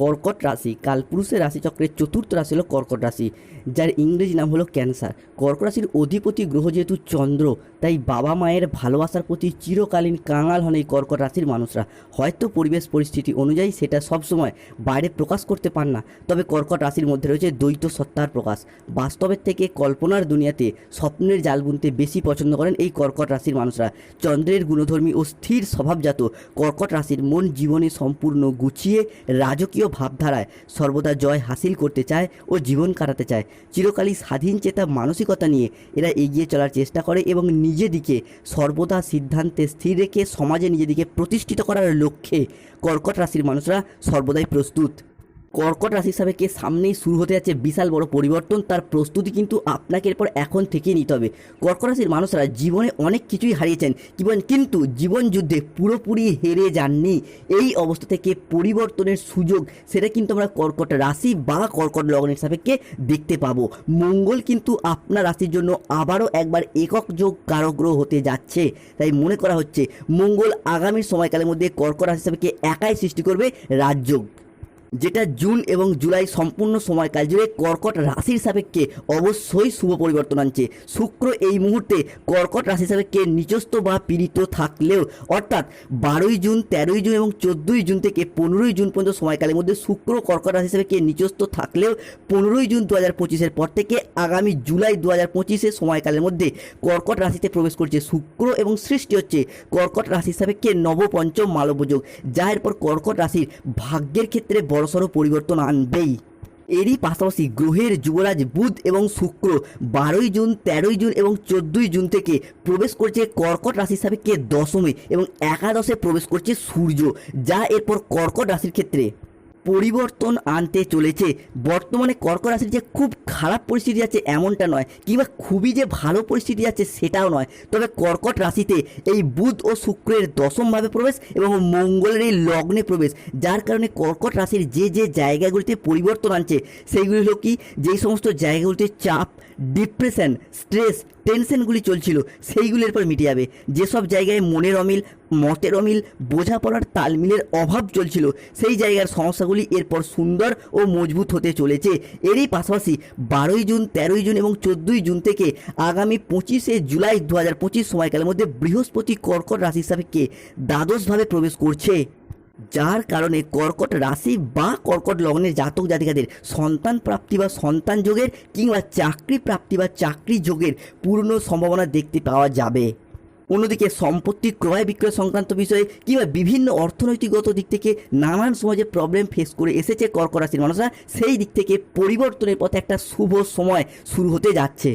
কর্কট রাশি। কালপুরুষের রাশিচক্রের চতুর্থ রাশি হলো কর্কট রাশি, যার ইংরেজি নাম হলো ক্যান্সার। কর্কট রাশির অধিপতি গ্রহ যেহেতু চন্দ্র, তাই বাবা মায়ের ভালোবাসার প্রতি চিরকালীন কাঙাল হন এই কর্কট রাশির মানুষরা। হয়তো পরিবেশ পরিস্থিতি অনুযায়ী সেটা সবসময় বাইরে প্রকাশ করতে পান না, তবে কর্কট রাশির মধ্যে রয়েছে দ্বৈত সত্তার প্রকাশ। বাস্তবের থেকে কল্পনার দুনিয়াতে স্বপ্নের জাল বুনতে বেশি পছন্দ করেন এই কর্কট রাশির মানুষরা। চন্দ্রের গুণধর্মী ও স্থির স্বভাবজাত কর্কট রাশির মন জীবনে সম্পূর্ণ গুছিয়ে রাজকীয় ভাবধারায় সর্বদা জয় হাসিল করতে চায় ও জীবন কাটাতে চায়। চিরকালই স্বাধীন চেতা মানসিকতা নিয়ে এরা এগিয়ে চলার চেষ্টা করে এবং নিজেদিকে সর্বদা সিদ্ধান্তে স্থির রেখে সমাজে নিজেদিকে প্রতিষ্ঠিত করার লক্ষ্যে কর্কট রাশির মানুষরা সর্বদাই প্রস্তুত। কর্কট রাশি হিসাবে কে সামনেই শুরু হতে যাচ্ছে বিশাল বড় পরিবর্তন, তার প্রস্তুতি কিন্তু আপনাকে এরপর এখন থেকেই নিতে হবে। কর্কট রাশির মানুষরা জীবনে অনেক কিছুই হারিয়েছেন। কি কিন্তু জীবন যুদ্ধে পুরোপুরি হেরে যাননি। এই অবস্থা থেকে পরিবর্তনের সুযোগ, সেটা কিন্তু আমরা কর্কট রাশি বা কর্কট লগ্নের সাপেক্ষে দেখতে পাবো। মঙ্গল কিন্তু আপনার রাশির জন্য আবারও একবার একক যোগ কারগ্রহ হতে যাচ্ছে। তাই মনে করা হচ্ছে, মঙ্গল আগামী সময়কালের মধ্যে কর্কট রাশি সাপেক্ষে একাই সৃষ্টি করবে রাজযোগ। যেটা জুন এবং জুলাই সম্পূর্ণ সময়কাল জুড়ে কর্কট রাশির সাপেক্ষে অবশ্যই শুভ পরিবর্তন আনছে। শুক্র এই মুহূর্তে কর্কট রাশি সাপেক্ষে নিচস্থ বা পীড়িত থাকলেও, অর্থাৎ বারোই জুন, তেরোই জুন এবং চোদ্দোই জুন থেকে পনেরোই জুন পর্যন্ত সময়কালের মধ্যে শুক্র কর্কট রাশি সাপেক্ষে নিচস্থ থাকলেও, পনেরোই জুন দু হাজার পঁচিশের পর থেকে আগামী জুলাই দু হাজার পঁচিশের সময়কালের মধ্যে কর্কট রাশিতে প্রবেশ করছে শুক্র এবং সৃষ্টি হচ্ছে কর্কট রাশি সাপেক্ষে নবপঞ্চম মালব্যযোগ যা এরপর কর্কট রাশির ভাগ্যের ক্ষেত্রে বড়সড় পরিবর্তন আনবেই। এরই পাশাপাশি গ্রহের যুবরাজ বুধ এবং শুক্র বারোই জুন, তেরোই জুন এবং চোদ্দোই জুন থেকে প্রবেশ করছে কর্কট রাশির সাপেক্ষে দশমে এবং একাদশে প্রবেশ করছে সূর্য, যা এরপর কর্কট রাশির ক্ষেত্রে। পরিবর্তন আনতে চলেছে। বর্তমানে কর্কট রাশির যে খুব খারাপ পরিস্থিতি আছে এমনটা নয়, কিংবা খুবই যে ভালো পরিস্থিতি আছে সেটাও নয়। তবে কর্কট রাশিতে এই বুধ ও শুক্রের দশমভাবে প্রবেশ এবং মঙ্গলের এই লগ্নে প্রবেশ, যার কারণে কর্কট রাশির যে যে জায়গাগুলিতে পরিবর্তন আনছে, সেইগুলি হলো কি? যেই সমস্ত জায়গাগুলিতে চাপ, ডিপ্রেশন, স্ট্রেস, টেনশনগুলি চলছিল, সেইগুলির পর মিটে যাবে। যেসব জায়গায় মনের অমিল মতের অমিল বোঝাপড়ার তালমিলের অভাব চলছিল। সেই জায়গার সমস্যাগুলি এরপর সুন্দর ও মজবুত হতে চলেছে। এরই পাশাপাশি বারোই জুন, তেরোই জুন এবং চোদ্দোই জুন থেকে আগামী পঁচিশে জুলাই দু হাজার পঁচিশ সময়কালের মধ্যে বৃহস্পতি কর্কট রাশি সাপেক্ষে দ্বাদশভাবে প্রবেশ করছে। যার কারণে কর্কট রাশি বা কর্কট লগ্নের জাতক জাতিকাদের সন্তান প্রাপ্তি বা সন্তান যোগের কিংবা চাকরি প্রাপ্তি বা চাকরি যোগের পূর্ণ সম্ভাবনা দেখতে পাওয়া যাবে। অন্যদিকে সম্পত্তি ক্রয় বিক্রয় সংক্রান্ত বিষয়ে কিংবা বিভিন্ন অর্থনৈতিকগত দিক থেকে নানান সময় যে প্রবলেম ফেস করে এসেছে কর্করাশির মানুষরা, সেই দিক থেকে পরিবর্তনের পথে একটা শুভ সময় শুরু হতে যাচ্ছে।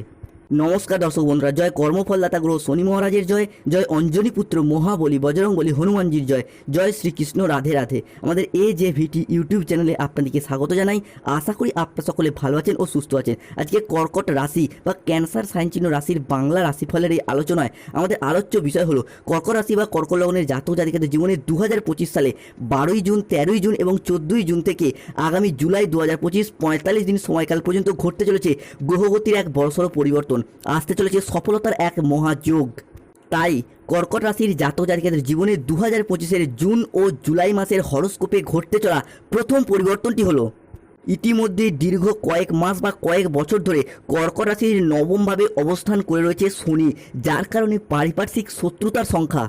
নমস্কার দর্শক বন্ধুরা, জয় কর্মফলদাতা গ্রহ শনি মহারাজের জয় জয় অঞ্জনী পুত্র মহাবলী বজরং বলি হনুমানজির জয় জয় শ্রীকৃষ্ণ রাধে রাধে। আমাদের এ যে ভিটি ইউটিউব চ্যানেলে আপনাদেরকে স্বাগত জানাই। আশা করি আপনারা সকলে ভালো আছেন ও সুস্থ আছেন। আজকে কর্কট রাশি বা ক্যান্সার সাইন চিহ্ন রাশির বাংলা রাশিফলের এই আলোচনায় আমাদের আলোচ্য বিষয় হলো, কর্কট রাশি বা কর্কট লগ্নের জাতক জাতিকাদের জীবনে দু হাজার পঁচিশ সালে বারোই জুন, তেরোই জুন এবং চোদ্দোই জুন থেকে আগামী জুলাই দু হাজার পঁচিশ পঁয়তাল্লিশ দিন সময়কাল পর্যন্ত ঘটতে চলেছে। গ্রহগতির এক বড়সড় পরিবর্তন। আসতে চলেছে সফলতার এক মহাযোগ। তাই কর্কট রাশির জাতক জাতিকাদের জীবনে দু হাজার পঁচিশের জুন ও জুলাই মাসের হরস্কোপে ঘটতে চলা প্রথম পরিবর্তনটি হলো, ইতিমধ্যে দীর্ঘ কয়েক মাস বা কয়েক বছর ধরে কর্কট রাশির নবমভাবে অবস্থান করে রয়েছে শনি, যার কারণে পারিপার্শ্বিক শত্রুতার সংখ্যা।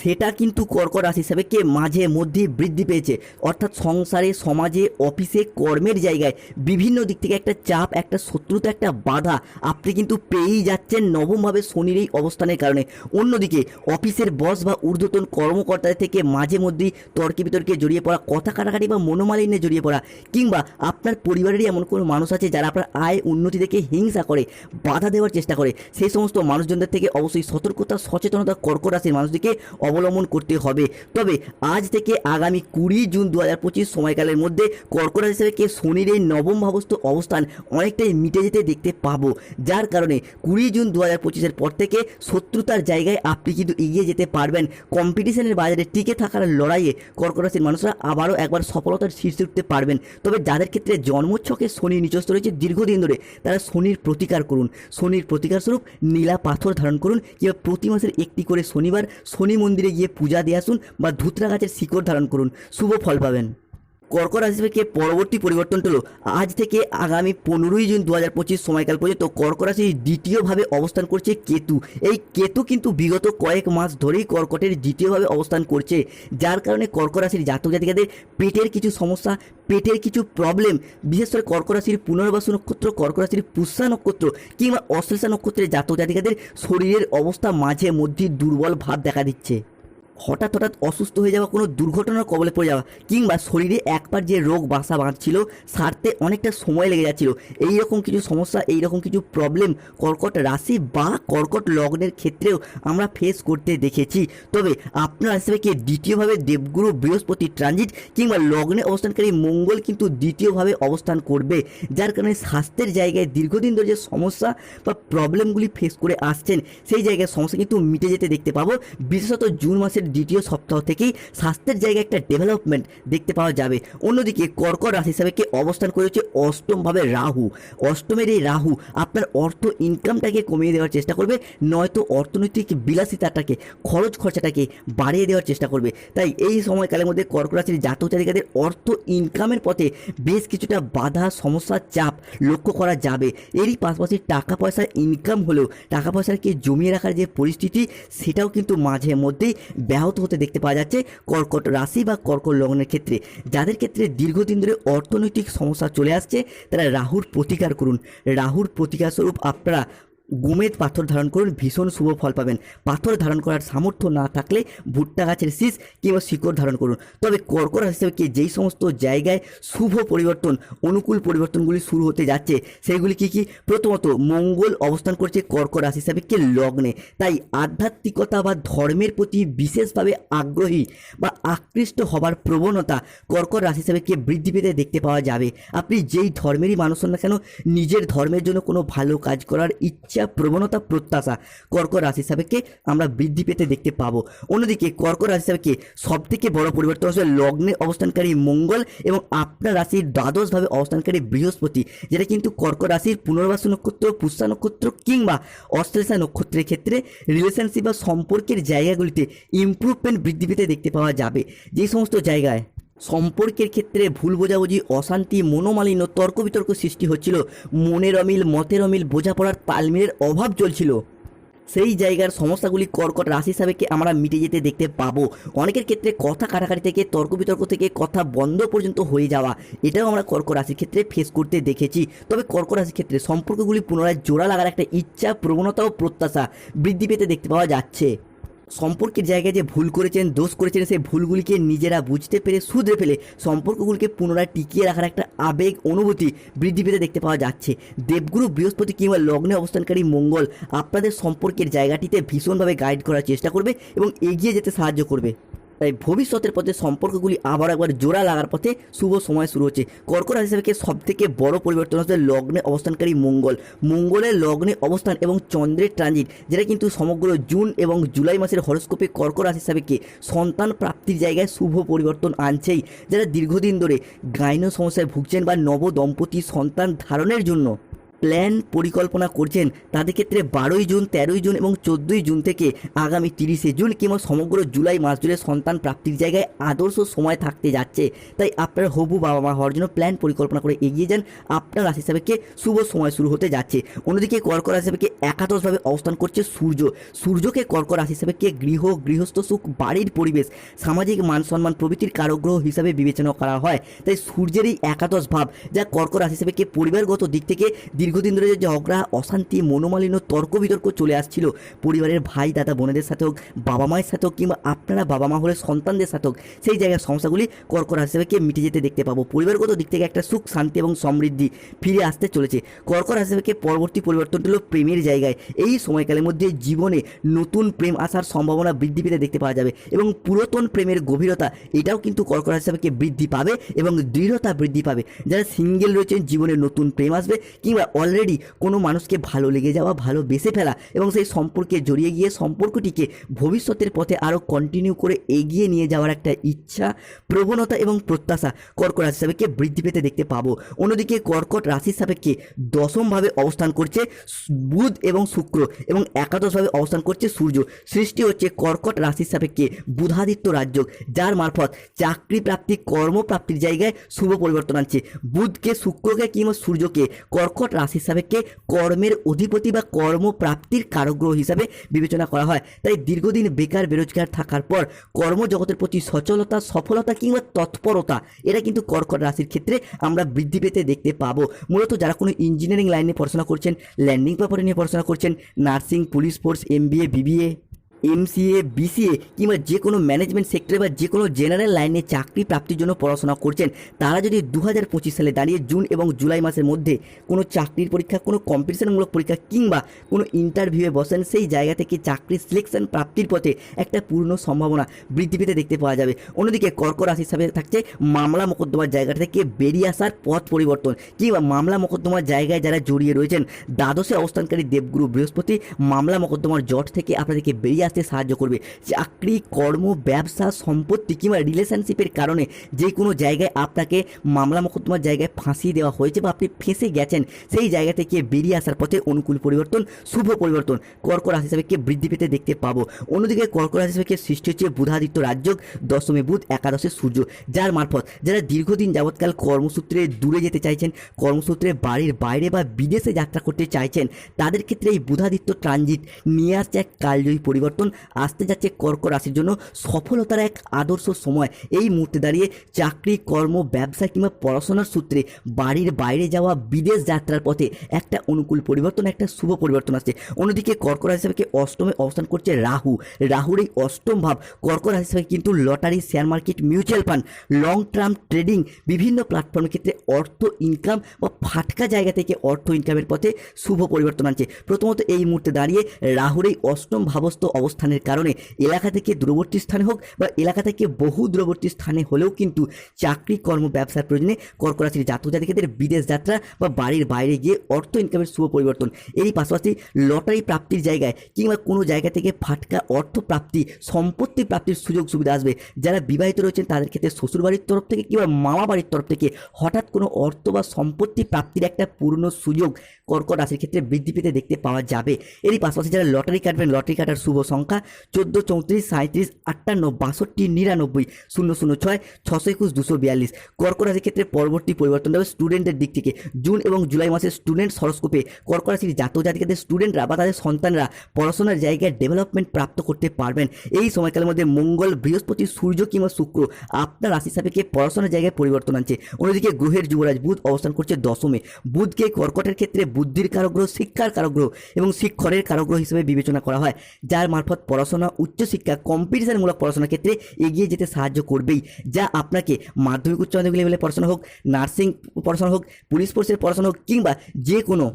সেটা কিন্তু কর্কট রাশি হিসাবে কে মাঝে মধ্যে বৃদ্ধি পেয়েছে। অর্থাৎ সংসারে, সমাজে, অফিসে, কর্মের জায়গায় বিভিন্ন দিক থেকে একটা চাপ, একটা শত্রুতা, একটা বাধা আপনি কিন্তু পেয়েই যাচ্ছেন নবমভাবে শনির এই অবস্থানের কারণে। অন্যদিকে অফিসের বস বা ঊর্ধ্বতন কর্মকর্তাদের থেকে মাঝে মধ্যেই তর্কে বিতর্কে জড়িয়ে পড়া, কথা কাটাকাটি বা মনোমালিন্যে জড়িয়ে পড়া কিংবা আপনার পরিবারেরই এমন কোনো মানুষ আছে যারা আপনার আয় উন্নতি থেকে হিংসা করে, বাধা দেওয়ার চেষ্টা করে। সেই সমস্ত মানুষজনদের থেকে অবশ্যই সতর্কতা, সচেতনতা কর্কট রাশির মানুষদিকে অবলম্বন করতে হবে। তবে আজ থেকে আগামী কুড়ি জুন দু হাজার পঁচিশ সময়কালের মধ্যে কর্কট হিসেবে শনির এই নবম ভাবস্থ অবস্থান অনেকটাই মিটে যেতে দেখতে পাবো। যার কারণে কুড়ি জুন দু হাজার পঁচিশের পর থেকে শত্রুতার জায়গায় আপনি কিন্তু এগিয়ে যেতে পারবেন। কম্পিটিশনের বাজারে টিকে থাকার লড়াইয়ে কর্কট রাশির মানুষরা আবারও একবার সফলতার শীর্ষে উঠতে পারবেন। তবে যাদের ক্ষেত্রে জন্মছকে শনি নিচস্থ রয়েছে, দীর্ঘদিন ধরে তারা শনির প্রতিকার করুন। শনির প্রতিকার স্বরূপ নীলা পাথর ধারণ করুন। কিংবা প্রতি মাসের একটি করে শনিবার শনি মন্দিরে গিয়ে পূজা দিয়ে আসুন বা ধুতরা গাছের শিকড় ধারণ করুন। শুভ ফল পাবেন। কর্কট রাশি থেকে পরবর্তী পরিবর্তনটা হলো আজ থেকে আগামী পনেরোই জুন দু হাজার পঁচিশ সময়কাল পর্যন্ত কর্কট রাশির দ্বিতীয়ভাবে অবস্থান করছে কেতু। এই কেতু কিন্তু বিগত কয়েক মাস ধরেই কর্কটের দ্বিতীয়ভাবে অবস্থান করছে, যার কারণে কর্কট রাশির জাতক জাতিকাদের পেটের কিছু সমস্যা, পেটের কিছু প্রবলেম বিশেষ করে কর্কট রাশির পুনর্বাসু নক্ষত্র, কর্কট রাশির পুষ্যা নক্ষত্র কিংবা অশ্লেষা নক্ষত্রের জাতক জাতিকাদের শরীরের অবস্থা মাঝে মধ্যে দুর্বল ভাব দেখা দিচ্ছে। হঠাৎ হঠাৎ অসুস্থ হয়ে যাওয়া কোনো দুর্ঘটনার কবলে পড়ে যাওয়া কিংবা শরীরে একবার যে রোগ বাসা বাঁধছিল, সারতে অনেকটা সময় লেগে যাচ্ছিল। এই রকম কিছু সমস্যা এই রকম কিছু প্রবলেম কর্কট রাশি বা কর্কট লগ্নের ক্ষেত্রেও আমরা ফেস করতে দেখেছি। তবে আপনার রাশি থেকে দ্বিতীয়ভাবে দেবগুরু বৃহস্পতি ট্রানজিট কিংবা লগ্নে অবস্থানকারী মঙ্গল কিন্তু দ্বিতীয়ভাবে অবস্থান করবে, যার কারণে স্বাস্থ্যের জায়গায় দীর্ঘদিন ধরে যে সমস্যা বা প্রবলেমগুলি ফেস করে আসছেন, সেই জায়গায় সমস্যা কিন্তু মিটে যেতে দেখতে পাবো। বিশেষত জুন মাসের দ্বিতীয় সপ্তাহ থেকেই স্বাস্থ্যের জায়গায় একটা ডেভেলপমেন্ট দেখতে পাওয়া যাবে। অন্যদিকে কর্কট রাশি হিসাবে কে অবস্থান করেছে অষ্টমভাবে রাহু। অষ্টমের এই রাহু আপনার অর্থ ইনকামটাকে কমিয়ে দেওয়ার চেষ্টা করবে, নয়তো অর্থনৈতিক বিলাসিতাটাকে, খরচ খরচাটাকে বাড়িয়ে দেওয়ার চেষ্টা করবে। তাই এই সময়কালের মধ্যে কর্কট রাশির জাতক জাতিকাদের অর্থ ইনকামের পথে বেশ কিছুটা বাধা, সমস্যা, চাপ লক্ষ্য করা যাবে। এরই পাশাপাশি টাকা পয়সার ইনকাম হলেও, টাকা পয়সাকে জমিয়ে রাখার যে পরিস্থিতি, সেটাও কিন্তু মাঝে মধ্যেই ব্যাহত হতে দেখতে পাওয়া যাচ্ছে কর্কট রাশি বা কর্কট লগ্নের ক্ষেত্রে। যাদের ক্ষেত্রে দীর্ঘদিন ধরে অর্থনৈতিক সমস্যা চলে আসছে, তারা রাহুর প্রতিকার করুন। রাহুর প্রতিকার স্বরূপ আপনারা গোমেদ পাথর ধারণ করুন, ভীষণ শুভ ফল পাবেন। পাথর ধারণ করার সামর্থ্য না থাকলে ভুট্টা গাছের শীষ কিংবা শিকড় ধারণ করুন। তবে কর্কট হিসেবে কি যেই সমস্ত জায়গায় শুভ পরিবর্তন, অনুকূল পরিবর্তনগুলি শুরু হতে যাচ্ছে সেগুলি কি কি? প্রথমত, মঙ্গল অবস্থান করছে কর্কট রাশি হিসাবে কি লগ্নে। তাই আধ্যাত্মিকতা বা ধর্মের প্রতি বিশেষভাবে আগ্রহী বা আকৃষ্ট হবার প্রবণতা কর্কট রাশি হিসাবে কে বৃদ্ধি পেতে দেখতে পাওয়া যাবে। আপনি যেই ধর্মেরই মানুষ হন না কেন, নিজের ধর্মের জন্য কোনো ভালো কাজ করার ইচ্ছা প্রবণতা প্রত্যাশা কর্কট রাশি হিসাবেকে আমরা বৃদ্ধি পেতে দেখতে পাবো। অন্যদিকে কর্কট রাশি হিসাবেকে সব থেকে বড় পরিবর্তন হচ্ছে লগ্নে অবস্থানকারী মঙ্গল এবং আপনার রাশির দ্বাদশভাবে অবস্থানকারী বৃহস্পতি, যেটা কিন্তু কর্কট রাশির পুনর্বাস নক্ষত্র, পুষ্যা নক্ষত্র কিংবা অশ্লেষা নক্ষত্রের ক্ষেত্রে রিলেশনশিপ বা সম্পর্কের জায়গাগুলিতে ইমপ্রুভমেন্ট বৃদ্ধি পেতে দেখতে পাওয়া যাবে। যে সমস্ত জায়গায় সম্পর্কের ক্ষেত্রে ভুল বোঝাবুঝি, অশান্তি, মনোমালিন্য তর্ক বিতর্ক সৃষ্টি হচ্ছিল। মনের অমিল, মতের অমিল বোঝাপড়ার তালমিলের অভাব চলছিল। সেই জায়গার সমস্যাগুলি কর্কট রাশি হিসাবে আমরা মিটে যেতে দেখতে পাবো। অনেকের ক্ষেত্রে কথা কাটাকাটি থেকে তর্ক বিতর্ক থেকে কথা বন্ধ পর্যন্ত হয়ে যাওয়া, এটাও আমরা কর্কট রাশির ক্ষেত্রে ফেস করতে দেখেছি। তবে কর্কট রাশির ক্ষেত্রে সম্পর্কগুলি পুনরায় জোড়া লাগার একটা ইচ্ছা, প্রবণতা ও প্রত্যাশা বৃদ্ধি পেতে দেখতে পাওয়া যাচ্ছে। সম্পর্কের জায়গায় যে ভুল করেছেন, দোষ করেছেন, সেই ভুলগুলিকে নিজেরা বুঝতে পেরে, শুধরে ফেলে সম্পর্কগুলিকে পুনরায় টিকিয়ে রাখার একটা আবেগ, অনুভূতি বৃদ্ধি পেতে দেখতে পাওয়া যাচ্ছে। দেবগুরু বৃহস্পতি কিংবা লগ্নে অবস্থানকারী মঙ্গল আপনাদের সম্পর্কের জায়গাটিতে ভীষণভাবে গাইড করার চেষ্টা করবে এবং এগিয়ে যেতে সাহায্য করবে। তাই ভবিষ্যতের পথে সম্পর্কগুলি আবার একবার জোড়া লাগার পথে শুভ সময় শুরু হচ্ছে। কর্কট হিসেবে সব থেকে বড় পরিবর্তন হচ্ছে লগ্নে অবস্থানকারী মঙ্গল। মঙ্গলের লগ্নে অবস্থান এবং চন্দ্রের ট্রানজিট যেটা কিন্তু সমগ্র জুন এবং জুলাই মাসের হরস্কোপে কর্কট রাশি হিসাবে সন্তান প্রাপ্তির জায়গায় শুভ পরিবর্তন আনছেই। যারা দীর্ঘদিন ধরে গাইন সমস্যায় ভুগছেন বা নব দম্পতি সন্তান ধারণের জন্য প্ল্যান পরিকল্পনা করছেন তাদের ক্ষেত্রে বারোই জুন, তেরোই জুন এবং চোদ্দোই জুন থেকে আগামী তিরিশে জুন কিংবা সমগ্র জুলাই মাস জুড়ে সন্তান প্রাপ্তির জায়গায় আদর্শ সময় থাকতে যাচ্ছে। তাই আপনার হবু বাবা মা হওয়ার জন্য প্ল্যান পরিকল্পনা করে এগিয়ে যান। আপনার রাশি হিসাবে শুভ সময় শুরু হতে যাচ্ছে। অন্যদিকে কর্কট রাশি হিসাবে একাদশভাবে অবস্থান করছে সূর্য। সূর্যকে কর্কট রাশি হিসাবে গৃহ, গৃহস্থ, সুখ, বাড়ির পরিবেশ, সামাজিক মান সম্মান প্রভৃতির কারগ্রহ হিসাবে বিবেচনা করা হয়। তাই সূর্যের এই একাদশ ভাব যা কর্কট রাশি হিসাবে পরিবারগত দিক থেকে দীর্ঘদিন ধরে যে ঝগড়া, অশান্তি, মনোমালিন্য তর্ক বিতর্ক চলে আসছিল পরিবারের ভাই, দাদা, বোনেদের সাথে হোক বাবা মায়ের সাথে হোক কিংবা আপনারা বাবা মা হলে সন্তানদের সাথে হোক সেই জায়গার সমস্যাগুলি কর্কট হিসেবে মিটে যেতে দেখতে পাবো। পরিবারগত দিক থেকে একটা সুখ, শান্তি এবং সমৃদ্ধি ফিরে আসতে চলেছে। কর্কট হিসেবে পরবর্তী পরিবর্তনটি হলো প্রেমের জায়গায়। এই সময়কালের মধ্যে জীবনে নতুন প্রেম আসার সম্ভাবনা বৃদ্ধি পেতে দেখতে পাওয়া যাবে এবং পুরাতন প্রেমের গভীরতা, এটাও কিন্তু কর্কট হিসেবে বৃদ্ধি পাবে এবং দৃঢ়তা বৃদ্ধি পাবে। যারা সিঙ্গেল রয়েছেন, জীবনে নতুন প্রেম আসবে কিংবা অলরেডি কোনো মানুষকে ভালো লেগে যাওয়া, ভালো বেসে ফেলা এবং সেই সম্পর্কে জড়িয়ে গিয়ে সম্পর্কটিকে ভবিষ্যতের পথে আরও কন্টিনিউ করে এগিয়ে নিয়ে যাওয়ার একটা ইচ্ছা, প্রবণতা এবং প্রত্যাশা কর্কট রাশি সাপেক্ষে বৃদ্ধি পেতে দেখতে পাবো। অন্যদিকে কর্কট রাশির সাপেক্ষে দশমভাবে অবস্থান করছে বুধ এবং শুক্র এবং একাদশভাবে অবস্থান করছে সূর্য। সৃষ্টি হচ্ছে কর্কট রাশির সাপেক্ষে বুধাদিত্য রাজ্য যার মারফত চাকরি প্রাপ্তি, কর্মপ্রাপ্তির জায়গায় শুভ পরিবর্তন আনছে। বুধকে, শুক্রকে কিংবা সূর্যকে কর্কট রাশির সাপেক্ষে কর্মের অধিপতি বা কর্মপ্রাপ্তির কারগ্রহ হিসাবে বিবেচনা করা হয়। তাই দীর্ঘদিন বেকার, বেরোজগার থাকার পর কর্মজগতের প্রতি সচলতা, সফলতা কিংবা তৎপরতা এটা কিন্তু কর্কট রাশির ক্ষেত্রে আমরা বৃদ্ধি পেতে দেখতে পাবো। মূলত যারা কোনো ইঞ্জিনিয়ারিং লাইনে পড়াশোনা করছেন ল্যান্ডিং পেপারে নিয়ে পড়াশোনা করছেন nursing police force MBA BBA MCA BCA কিংবা যে কোনো ম্যানেজমেন্ট সেক্টরে বা যে কোনো জেনারেল লাইনে চাকরি প্রাপ্তির জন্য পড়াশোনা করছেন, তারা যদি দু সালে দাঁড়িয়ে জুন এবং জুলাই মাসের মধ্যে কোনো চাকরির পরীক্ষা, কোনো কম্পিটিশনমূলক পরীক্ষা কিংবা কোনো ইন্টারভিউয়ে বসেন, সেই জায়গা থেকে চাকরির সিলেকশন প্রাপ্তির পথে একটা পূর্ণ সম্ভাবনা বৃদ্ধি পেতে দেখতে পাওয়া যাবে। অন্যদিকে কর্কট রাশি হিসাবে থাকছে মামলা মোকদ্দমার জায়গা থেকে বেরিয়ে আসার পথ পরিবর্তন কিংবা মামলা মোকদ্দমার জায়গায় যারা জড়িয়ে রয়েছেন, দ্বাদশে অবস্থানকারী দেবগুরু বৃহস্পতি মামলা মোকদ্দমার জট থেকে আপনাদেরকে বেরিয়ে আসতে সাহায্য করবে। চাকরি, কর্ম, ব্যবসা, সম্পত্তি কিংবা রিলেশনশিপের কারণে যে কোনো জায়গায় আপনাকে মামলা মোকদ্দমার জায়গায় ফাঁসিয়ে দেওয়া হয়েছে বা আপনি ফেঁসে গেছেন, সেই জায়গা থেকে বেরিয়ে আসার পথে অনুকূল পরিবর্তন, শুভ পরিবর্তন কর্কট রাশি হিসাবে বৃদ্ধি পেতে দেখতে পাবো। অন্যদিকে কর্কট রাশি হিসাবে সৃষ্টি হচ্ছে বুধাদিত্য রাজ্য দশমে বুধ, একাদশে সূর্য, যার মারফত যারা দীর্ঘদিন যাবৎকাল কর্মসূত্রে দূরে যেতে চাইছেন, কর্মসূত্রে বাড়ির বাইরে বা বিদেশে যাত্রা করতে চাইছেন, তাদের ক্ষেত্রে এই বুধাদিত্য ট্রানজিট নিয়ে আসছে এক কালজয়ী পরিবর্তন। আসতে যাচ্ছে কর্কট রাশির জন্য। সফলতার এক আদর্শ সময়। এই মুহূর্তে দাঁড়িয়ে চাকরি, কর্ম, ব্যবসা কিংবা পড়াশোনার সূত্রে বাড়ির বাইরে যাওয়া, বিদেশ যাত্রার পথে একটা অনুকূল পরিবর্তন, একটা শুভ পরিবর্তন আসছে। অন্যদিকে কর্কট রাশি হিসাবে অষ্টমে অবস্থান করছে রাহু। রাহুর এই অষ্টম ভাব কর্কট রাশি হিসাবে কিন্তু lottery share market mutual fund long term trading বিভিন্ন প্ল্যাটফর্মের ক্ষেত্রে অর্থ ইনকাম বা ফাটকা জায়গা থেকে অর্থ ইনকামের পথে শুভ পরিবর্তন আনছে। প্রথমত এই মুহূর্তে দাঁড়িয়ে রাহুর এই অষ্টম ভাবস্থ অবস্থানের কারণে এলাকা থেকে দূরবর্তী স্থানে হোক বা এলাকা থেকে বহু দূরবর্তী স্থানে হলেও কিন্তু চাকরি, কর্ম, ব্যবসার প্রয়োজনে কর্কট রাশির জাতক জাতিকাদের বিদেশ যাত্রা বা বাড়ির বাইরে গিয়ে অর্থ ইনকামের শুভ পরিবর্তন। এরই পাশাপাশি লটারি প্রাপ্তির জায়গায় কিংবা কোনো জায়গা থেকে ফাটকা অর্থ প্রাপ্তি, সম্পত্তি প্রাপ্তির সুযোগ সুবিধা আসবে। যারা বিবাহিত রয়েছেন, তাদের ক্ষেত্রে শ্বশুরবাড়ির তরফ থেকে কিংবা মামা বাড়ির তরফ থেকে হঠাৎ কোনো অর্থ বা সম্পত্তি প্রাপ্তির একটা পূর্ণ সুযোগ কর্কট রাশির ক্ষেত্রে বৃদ্ধি পেতে দেখতে পাওয়া যাবে। এরই পাশাপাশি যারা লটারি কাটবেন, লটারি কাটার শুভ সংখ্যা চোদ্দ, চৌত্রিশ সাঁত্রিশ আটান্ন, বাষট্টি, নিরানব্বই, শূন্য শূন্য, ছয়, ছশো একুশ, দুশো বিয়াল্লিশ। কর্কট রাশির ক্ষেত্রে পরবর্তী পরিবর্তন হবে স্টুডেন্টের দিক থেকে। জুন এবং জুলাই মাসে স্টুডেন্ট সরস্কোপে কর্কট রাশির জাতক জাতিকাদের স্টুডেন্টরা বা তাদের সন্তানরা পড়াশোনার জায়গায় ডেভেলপমেন্ট প্রাপ্ত করতে পারবেন। এই সময়কালের মধ্যে মঙ্গল, বৃহস্পতি, সূর্য কিংবা শুক্র আপনার রাশি সাপেক্ষে পড়াশোনার জায়গায় পরিবর্তন আনছে। অন্যদিকে গ্রহের যুবরাজ বুধ অবস্থান করছে দশমে। বুধকে কর্কটের ক্ষেত্রে বুদ্ধির কারগ্রহ শিক্ষার কারগ্রহ এবং শিক্ষরের কারগ্রহ হিসেবে বিবেচনা করা হয়, যার মারফত পড়াশোনা উচ্চশিক্ষা কম্পিটিশনমূলক পড়াশোনার ক্ষেত্রে এগিয়ে যেতে সাহায্য করবেই। যা আপনাকে মাধ্যমিক উচ্চ মাধ্যমিক লেভেলে পড়াশোনা হোক নার্সিং পড়াশোনা হোক পুলিশ ফোর্সের পড়াশোনা হোক কিংবা যে কোনো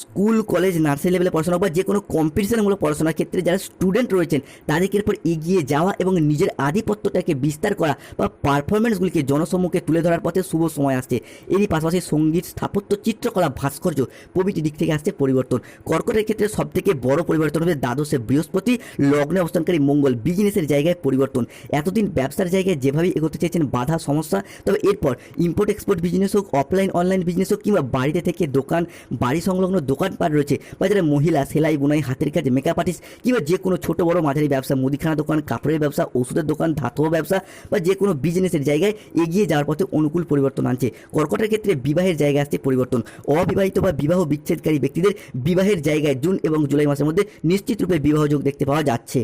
স্কুল, কলেজ, নার্সারি লেভেলে পড়াশোনা বা যে কোনো কম্পিটিশনমূলক পড়াশোনার ক্ষেত্রে যারা স্টুডেন্ট রয়েছেন, তাদেরকে এরপর এগিয়ে যাওয়া এবং নিজের আধিপত্যটাকে বিস্তার করা বা পারফরমেন্সগুলিকে জনসম্মুখে তুলে ধরার পথে শুভ সময় আসছে। এরই পাশাপাশি সংগীত, স্থাপত্য, চিত্রকলা, ভাস্কর্য প্রভৃতি দিক থেকে আসছে পরিবর্তন। কর্কটের ক্ষেত্রে সবথেকে বড় পরিবর্তন হবে দ্বাদশে বৃহস্পতি, লগ্নে অবস্থানকারী মঙ্গল, বিজনেসের জায়গায় পরিবর্তন। এতদিন ব্যবসার জায়গায় যেভাবে এগোতে চেয়েছেন বাধা, সমস্যা, তবে এরপর ইম্পোর্ট এক্সপোর্ট বিজনেস হোক অফলাইন অনলাইন বিজনেস হোক কিংবা বাড়িতে থেকে দোকান, বাড়ি সংলগ্ন দোকানপাট রয়েছে, বা যারা মহিলা, সেলাই, বুনাই, হাতের কাজ মেকআপ আর্টিস্ট কিংবা যে কোনো ছোটো বড় মাঝারি ব্যবসা, মুদিখানা দোকান, কাপড়ের ব্যবসা, ওষুধের দোকান, ধাতব ব্যবসা, বা যে কোনো বিজনেসের জায়গায় এগিয়ে যাওয়ার পথে অনুকূল পরিবর্তন আনছে। কর্কটের ক্ষেত্রে বিবাহের জায়গায় আসছে পরিবর্তন। অবিবাহিত বা বিবাহ বিচ্ছেদকারী ব্যক্তিদের বিবাহের জায়গায় জুন এবং জুলাই মাসের মধ্যে নিশ্চিত রূপে বিবাহ যোগ দেখতে পাওয়া যাচ্ছে।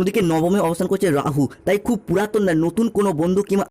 ওদিকে নবমে অবস্থান করছে রাহু, তাই খুব পুরাতন না নতুন কোনো বন্ধু কিংবা